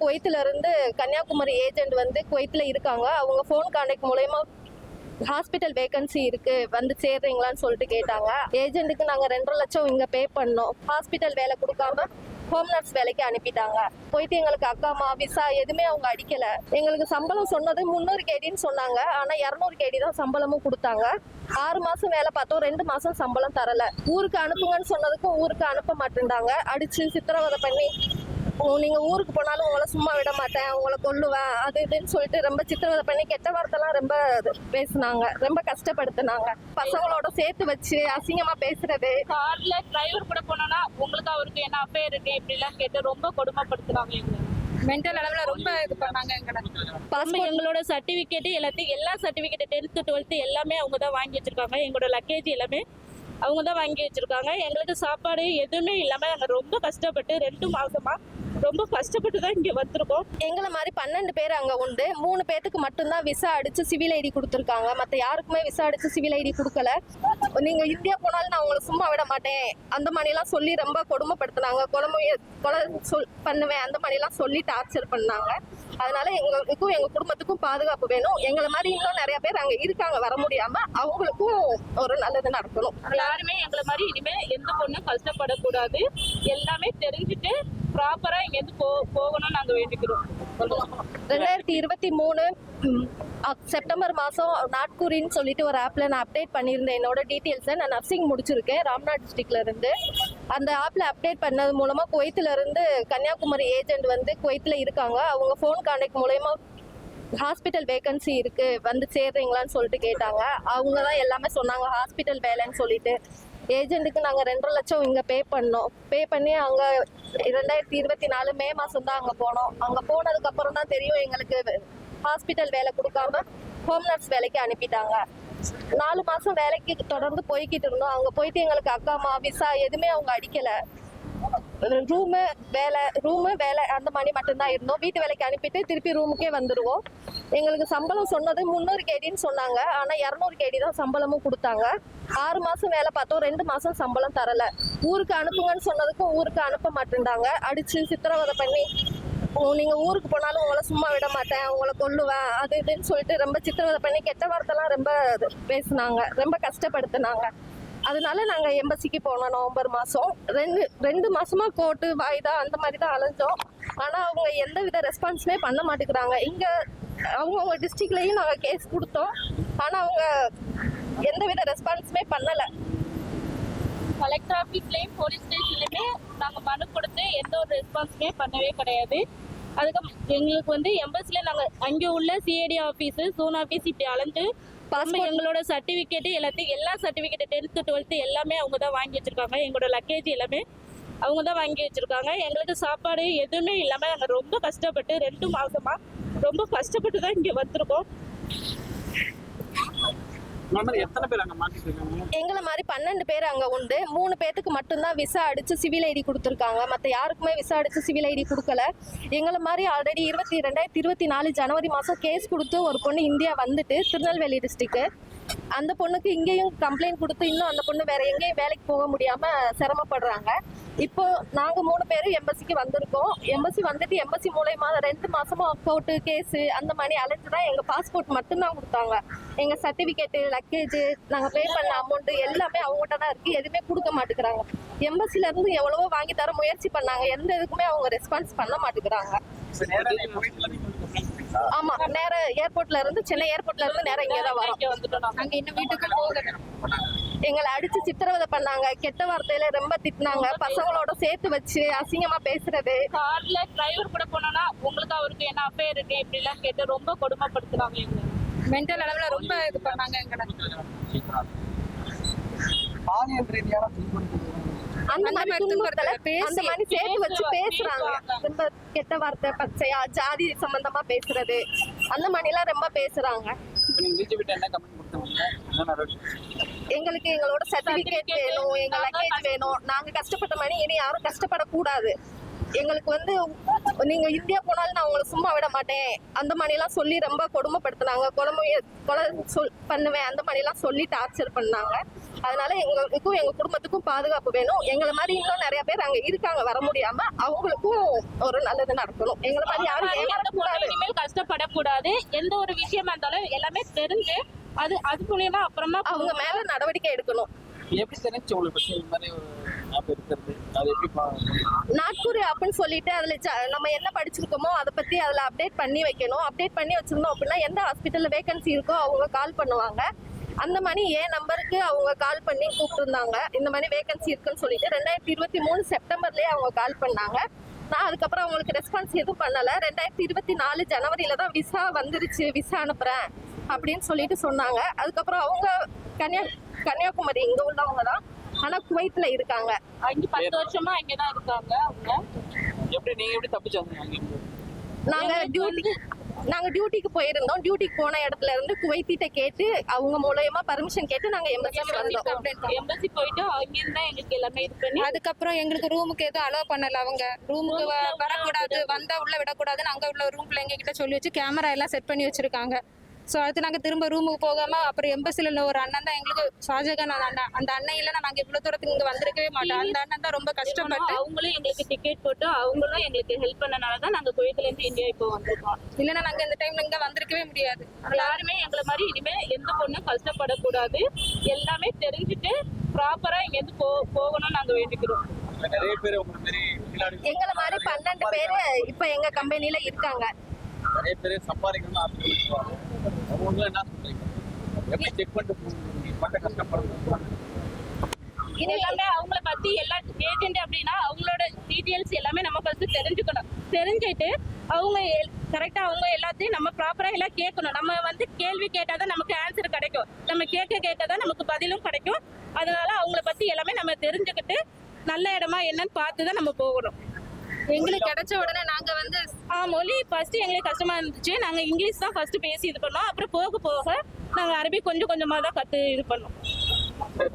குவைத்துல இருந்து கன்னியாகுமரி ஏஜென்ட் வந்து குவைத்துல இருக்காங்க. அவங்க ஃபோன் கான்டாக்ட் மூலயமா ஹாஸ்பிட்டல் வேகன்சி இருக்கு வந்து சேர்றீங்களான்னு சொல்லிட்டு கேட்டாங்க. ஏஜென்ட்டுக்கு நாங்க ரெண்டரை லட்சம் இங்க பே பண்ணோம். ஹாஸ்பிட்டல் வேலை கொடுக்காம ஹோம் நர்ஸ் வேலைக்கு அனுப்பிட்டாங்க. போயிட்டு எங்களுக்கு அக்காமா விசா எதுவுமே அவங்க அடிக்கல. எங்களுக்கு சம்பளம் சொன்னது முந்நூறு கேடின்னு சொன்னாங்க. ஆனா இரநூறு கேடி தான் சம்பளமும் கொடுத்தாங்க. ஆறு மாசம் வேலை பார்த்தோம். ரெண்டு மாசம் சம்பளம் தரல. ஊருக்கு அனுப்புங்கன்னு சொன்னதுக்கும் ஊருக்கு அனுப்ப மாட்டேன்டாங்க அடிச்சு சித்திரவதை பண்ணி ஓ, நீங்க ஊருக்கு போனாலும் உங்களை சும்மா விட மாட்டேன் உங்களை கொல்லுவேன் அது இதுன்னு சொல்லிட்டு ரொம்ப சித்திரவதை பண்ணி கெட்ட வார்த்தைலாம் ரொம்ப பேசுனாங்க ரொம்ப கஷ்டப்படுத்துனாங்க. பசங்களோட சேர்த்து வச்சு அசிங்கமா பேசுறது. கார்ல டிரைவர் கூட போனோம்னா உங்களுக்கு அவருக்கு என்ன அஃபேர் இருக்கு இப்படி எல்லாம் கேட்டு ரொம்ப கொடுமைப்படுத்துறாங்க எங்களை மென்டல் அளவுல ரொம்ப இது பண்ணாங்க எங்களை. எங்களோட சர்டிபிகேட் எல்லாத்தையும் எல்லா சர்டிபிகேட் டென்த்து டுவெல்த்து எல்லாமே அவங்க தான் வாங்கி வச்சிருக்காங்க. எங்களோட லக்கேஜ் எல்லாமே அவங்க தான் வாங்கி வச்சிருக்காங்க. எங்களுக்கு சாப்பாடு எதுவுமே இல்லாம நாங்க ரொம்ப கஷ்டப்பட்டு ரெண்டு மாசமா ரொம்ப கஷ்டப்பட்டு தான் இங்க வந்திருக்கோம். எங்களை மாதிரி பன்னெண்டு பேர் அங்க உண்டு. மூணு பேத்துக்கு மட்டும்தான் விசா அடிச்சு சிவில் ஐடி கொடுத்துருக்காங்க. மத்த யாருக்குமே விசா அடிச்சு சிவில் ஐடி கொடுக்கல. நீங்க இந்தியா போனாலும் நான் உங்களை சும்மா விட மாட்டேன். அந்த மாதிரிலாம் சொல்லி ரொம்ப கொடுமைப்படுத்துனாங்க. கொலை முய- கொலை சொல் பண்ணுவேன். அந்த மாதிரிலாம் சொல்லி டார்ச்சர் பண்ணாங்க. அதனால எங்களுக்கும் எங்க குடும்பத்துக்கும் பாதுகாப்பு வேணும். எங்களை மாதிரி இன்னும் நிறைய பேர் அங்க இருக்காங்க. வர முடியாம அவங்களுக்கும் ஒரு நல்லது நடக்கணும். யாருமே எங்களை மாதிரி இனிமே எந்த பொண்ணும் கஷ்டப்படக்கூடாது. எல்லாமே தெரிஞ்சுட்டு ப்ராப்பரா இங்க இருந்து போ போகணும்னு நாங்க வேண்டிக்கிறோம். ரெண்டாயிரத்தி இருபத்தி மூணு செப்டம்பர் மாதம் நாட்கூரின்னு சொல்லிட்டு ஒரு ஆப்பில் நான் அப்டேட் பண்ணியிருந்தேன். என்னோட டீட்டெயில்ஸை நான் நர்சிங் முடிச்சிருக்கேன் ராம்நாத் டிஸ்ட்ரிக்ட்ல இருந்து. அந்த ஆப்பில் அப்டேட் பண்ணது மூலமாக குவைத்துலேருந்து கன்னியாகுமரி ஏஜென்ட் வந்து குவைத்தில் இருக்காங்க. அவங்க ஃபோன் கான்டாக்ட் மூலயமா ஹாஸ்பிட்டல் வேகன்சி இருக்கு வந்து சேர்றீங்களான்னு சொல்லிட்டு கேட்டாங்க. அவங்க தான் எல்லாமே சொன்னாங்க ஹாஸ்பிட்டல் வேலைன்னு சொல்லிட்டு. ஏஜென்ட்டுக்கு நாங்கள் ரெண்டரை லட்சம் இங்கே பே பண்ணோம். பே பண்ணி அங்கே ரெண்டாயிரத்தி இருபத்தி நாலு மே மாதம் தான் அங்கே போனோம். அங்கே போனதுக்கப்புறம் தான் தெரியும் எங்களுக்கு ஹாஸ்பிட்டல் வேலை கொடுக்காம ஹோம் நர்ஸ் வேலைக்கு அனுப்பிட்டாங்க. நாலு மாதம் வேலைக்கு தொடர்ந்து போய்கிட்டு இருந்தோம். அங்கே போயிட்டு எங்களுக்கு அக்கா அம்மா விசா எதுவுமே அவங்க அடிக்கலை. ரூமு வேலை ரூமு வேலை அந்த மாதிரி மட்டும்தான் இருந்தோம். வீட்டு வேலைக்கு அனுப்பிட்டு திருப்பி ரூமுக்கே வந்துடுவோம் எங்களுக்கு சம்பளம் சொன்னது முந்நூறு கேடின்னு சொன்னாங்க. ஆனால் இரநூறு கேடி தான் சம்பளமும் கொடுத்தாங்க. ஆறு மாதம் வேலை பார்த்தோம். ரெண்டு மாதம் சம்பளம் தரல. ஊருக்கு அனுப்புங்கன்னு சொன்னதுக்கும் ஊருக்கு அனுப்ப மாட்டேன்டாங்க அடித்து சித்திரவதை பண்ணி நீங்கள் ஊருக்கு போனாலும் உங்களை சும்மா விட மாட்டேன். உங்களை கொல்லுவேன். அது இதுன்னு சொல்லிட்டு ரொம்ப சித்திரவதை பண்ணி கெட்ட வார்த்தைலாம் ரொம்ப பேசுனாங்க. ரொம்ப கஷ்டப்படுத்துனாங்க. அதனால நாங்க எம்பசிக்கு போனோம் நவம்பர் மாசம். ரெண்டு ரெண்டு மாசமா கோர்ட்டு வாய்தா அந்த மாதிரி தான் அலைஞ்சோம். ஆனா அவங்க எந்த வித ரெஸ்பான்ஸுமே பண்ண மாட்டேங்கிறாங்க. இங்க அவங்கவுங்க டிஸ்ட்ரிக்ட்லயும் நாங்க கேஸ் கொடுத்தோம். ஆனா அவங்க எந்த வித ரெஸ்பான்ஸுமே பண்ணல. கலெக்டர் ஆஃபீஸ்லயும் போலீஸ் ஸ்டேஷன்லயுமே நாங்க மனு கொடுத்து எந்த ஒரு ரெஸ்பான்ஸுமே பண்ணவே கிடையாது. அதுக்கப்புறம் எங்களுக்கு வந்து எம்பசில நாங்க அங்க உள்ள சிஐடி ஆஃபீஸு சோன் ஆஃபீஸ் இப்படி அலைஞ்சு நம்ம எங்களோட சர்டிபிகேட் எல்லாத்தையும் எல்லா சர்டிபிகேட் டென்த்து டுவெல்த்து எல்லாமே அவங்க தான் வாங்கி வச்சிருக்காங்க. எங்களோட லக்கேஜ் எல்லாமே அவங்க தான் வாங்கி வச்சிருக்காங்க. எங்களுக்கு சாப்பாடு எதுவுமே இல்லாமல் நாங்கள் ரொம்ப கஷ்டப்பட்டு ரெண்டு மாசமா ரொம்ப கஷ்டப்பட்டு தான் இங்கே வந்திருக்கோம். எத்தனை எங்களை மாதிரி பன்னெண்டு பேர் அங்க உண்டு. மூணு பேத்துக்கு மட்டும்தான் விசா அடிச்சு சிவில் ஐடி கொடுத்துருக்காங்க. மத்த யாருக்குமே விசா அடிச்சு சிவில் ஐடி கொடுக்கல. எங்களை மாதிரி ஆல்ரெடி இருபத்தி ரெண்டாயிரத்தி இருபத்தி நாலு ஜனவரி மாசம் கேஸ் கொடுத்து ஒரு பொண்ணு இந்தியா வந்துட்டு திருநெல்வேலி டிஸ்ட்ரிக்ட் அந்த பொண்ணுக்கு இங்கேயும் கம்ப்ளைண்ட் கொடுத்து இன்னும் அந்த பொண்ணு வேற எங்கேயும் வேலைக்கு போக முடியாம சிரமப்படுறாங்க. இப்போ நாங்க மூணு பேரும் எம்பசிக்கு வந்திருக்கோம். எம்பசி வந்துட்டு எம்பசி மூலயமா ரெண்டு மாசமா கோர்ட்டு கேஸ் அந்த மாதிரி அலைஞ்சு தான் எங்க பாஸ்போர்ட் மட்டும்தான் கொடுத்தாங்க. எங்க சர்டிபிகேட் லக்கேஜ் நாங்க பே பண்ண அமௌண்ட் எல்லாமே அவங்ககிட்ட தான் இருக்கு. எதுவுமே கொடுக்க மாட்டேங்கிறாங்க. எம்பசில இருந்து எவ்வளவோ வாங்கி தர முயற்சி பண்ணாங்க. எந்த இதுக்குமே அவங்க ரெஸ்பான்ஸ் பண்ண மாட்டேங்கிறாங்க. ஆமா நேர ஏர்போர்ட்ல இருந்து சென்னை ஏர்போர்ட்ல இருந்து நேரம் இங்கே தான் வரோம் நாங்க. இன்னும் வீட்டுக்கு போகல. எங்களை அடிச்சு சித்திரவதை பண்ணாங்க. கெட்ட வார்த்தையில ரொம்ப திட்டினாங்க. பசங்களோட சேர்த்து வச்சு அசிங்கமா பேசுறது. கார்ல டிரைவர் கூட போனோம்னா உங்களுக்கு அவருக்கு என்ன அஃபேர் இருக்கு இப்படி எல்லாம் கேட்டு ரொம்ப கொடுமைப்படுத்துறாங்க எங்களை மென்டல் அளவுல ரொம்ப இது பண்ணாங்க எங்களை பாலியல் ரீதியான துன்புறுத்தல் அந்த மாதிரி அந்த மாதிரி சேர்த்து வச்சு பேசுறாங்க. ரொம்ப கெட்ட வார்த்தை பச்சையா ஜாதி சம்பந்தமா பேசுறது அந்த மாதிரி எல்லாம் ரொம்ப பேசுறாங்க. எங்களுக்கு எங்களோட சர்டிபிகேட் வேணும் எங்க லக்கேஜ் வேணும். நாங்க கஷ்டப்பட்ட மாதிரி இனி யாரும் கஷ்டப்படக்கூடாது. எங்களுக்கு வந்து நீங்க இந்தியா போனாலும் நான் உங்களை சும்மா விட மாட்டேன். அந்த மாதிரி எல்லாம் சொல்லி ரொம்ப கொடுமைப்படுத்துனாங்க. கொலை முய- கொலை சொல் பண்ணுவேன். அந்த மாதிரி எல்லாம் சொல்லி டார்ச்சர் பண்ணாங்க. அதனால எங்களுக்கும் எங்க குடும்பத்துக்கும் பாதுகாப்பு வேணும். எங்களை மாதிரி இன்னும் நிறைய பேர் அங்க இருக்காங்க. வர முடியாம அவங்களுக்கும் ஒரு நல்லது நடக்கணும். எங்களை மாதிரி யாரும் ஏமாறக்கூடாது. இனிமேல் கஷ்டப்படக்கூடாது. எந்த ஒரு விஷயமா இருந்தாலும் எல்லாமே தெரிஞ்சு அது அது மூலியமா அப்புறமா அவங்க மேல நடவடிக்கை எடுக்கணும். எப்படி தெரிஞ்சு உங்களுக்கு பத்தி நாட்குறி அப்படின்னு சொல்லிட்டு அதுல ச- நம்ம என்ன படிச்சிருக்கோமோ அதை பத்தி அதுல அப்டேட் பண்ணி வைக்கணும். அப்டேட் பண்ணி வச்சிருந்தோம் அப்படின்னா எந்த ஹாஸ்பிட்டல்ல வேகன்சி இருக்கோ அவங்க கால் பண்ணுவாங்க. அந்த மாதிரி என் நம்பருக்கு அவங்க கால் பண்ணி கூப்பிட்டுருந்தாங்க? இந்த மாதிரி வேகன்சி இருக்குன்னு சொல்லிட்டு ரெண்டாயிரத்தி இருபத்தி மூணு செப்டம்பர்லயே அவங்க கால் பண்ணாங்க. நான் அதுக்கப்புறம் அவங்களுக்கு ரெஸ்பான்ஸ் எதுவும் பண்ணல. ரெண்டாயிரத்தி இருபத்தி நாலு ஜனவரியில தான் விசா வந்துருச்சு விசா அனுப்புறேன் அப்படின்னு சொல்லிட்டு சொன்னாங்க. அதுக்கப்புறம் அவங்க கன்னியா கன்னியாகுமரி இங்க உள்ளவங்க தான். ஆனா குவைத்ல இருக்காங்க. அங்க பத்து வருஷமா இங்கதான் இருக்காங்க அவங்க. எப்படி நீங்க எப்படி தப்பிச்சு வந்தீங்க அங்கிருந்து நாங்க டியூட்டி நாங்க டியூட்டிக்கு போயிருந்தோம். டியூட்டிக்கு போன இடத்துல இருந்து குவைத்திட்ட கேட்டு அவங்க மூலயமா பர்மிஷன் கேட்டு நாங்க எம்பசி வந்தோம். எம்பசி போயிட்டு அங்க இருந்தா எங்களுக்கு எல்லாமே இது பண்ணி அதுக்கப்புறம் எங்களுக்கு ரூமுக்கு எதுவும் அலோவ் பண்ணல அவங்க. ரூமுக்கு வரக்கூடாது வந்தா உள்ள விடக்கூடாதுன்னு அங்க உள்ள ரூம் பிள்ளைங்க கிட்ட சொல்லி வச்சு கேமரா எல்லாம் செட் பண்ணி வச்சிருக்காங்க. ஸோ அடுத்து நாங்கள் திரும்ப ரூமுக்கு போகாம அப்புறம் எம்பசியில் உள்ள ஒரு அண்ணன் தான் எங்களுக்கு ஷாஜகான் அந்த அண்ணன். அந்த அண்ணன் இல்லைன்னா நாங்கள் இவ்வளோ தூரத்துக்கு இங்கே வந்திருக்கவே மாட்டோம். அந்த அண்ணன் தான் ரொம்ப கஷ்டப்பட்டு அவங்களும் எங்களுக்கு டிக்கெட் போட்டு அவங்களும் எங்களுக்கு ஹெல்ப் பண்ணனால தான் நாங்க குவைத்துல இருந்து இந்தியா இப்போ வந்திருக்கோம். இல்லைன்னா நாங்கள் இந்த டைம்ல இங்கே வந்திருக்கவே முடியாது. யாருமே எங்களை மாதிரி இனிமே எந்த பொண்ணும் கஷ்டப்படக்கூடாது. எல்லாமே தெரிஞ்சுட்டு ப்ராப்பரா இங்க இருந்து போ போகணும்னு நாங்க வேண்டிக்கிறோம். எங்களை மாதிரி பன்னெண்டு பேரு இப்ப எங்க கம்பெனில இருக்காங்க. நிறைய பேர் சம்பாதிக்கணும்னு ஆசைப்படுவாங்க என்ன சொல்றீங்க? எப்படி செக் பண்ணிட்டு போகணும்? மட்டும் கஷ்டப்படுறது இது எல்லாமே அவங்கள பத்தி எல்லா ஏஜென்ட் அப்படின்னா அவங்களோட டீட்டெயில்ஸ் எல்லாமே நம்ம ஃபர்ஸ்ட் தெரிஞ்சுக்கணும். தெரிஞ்சுட்டு அவங்க கரெக்டா அவங்க எல்லாத்தையும் நம்ம ப்ராப்பரா எல்லாம் கேட்கணும். நம்ம வந்து கேள்வி கேட்டாதான் நமக்கு ஆன்சர் கிடைக்கும். நம்ம கேட்க கேட்க தான் நமக்கு பதிலும் கிடைக்கும். அதனால அவங்கள பத்தி எல்லாமே நம்ம தெரிஞ்சுக்கிட்டு நல்ல இடமா என்னன்னு பார்த்து தான் நம்ம போகணும். எங்களுக்கு கிடைச்ச உடனே நாங்கள் வந்து மொழி ஃபர்ஸ்ட் எங்களுக்கு கஷ்டமா இருந்துச்சு. நாங்க இங்கிலீஷ் தான் ஃபர்ஸ்ட் பேசி இது பண்ணோம். அப்புறம் போக போக நாங்க அரபி கொஞ்சம் கொஞ்சமா தான் கத்து இது பண்ணோம்.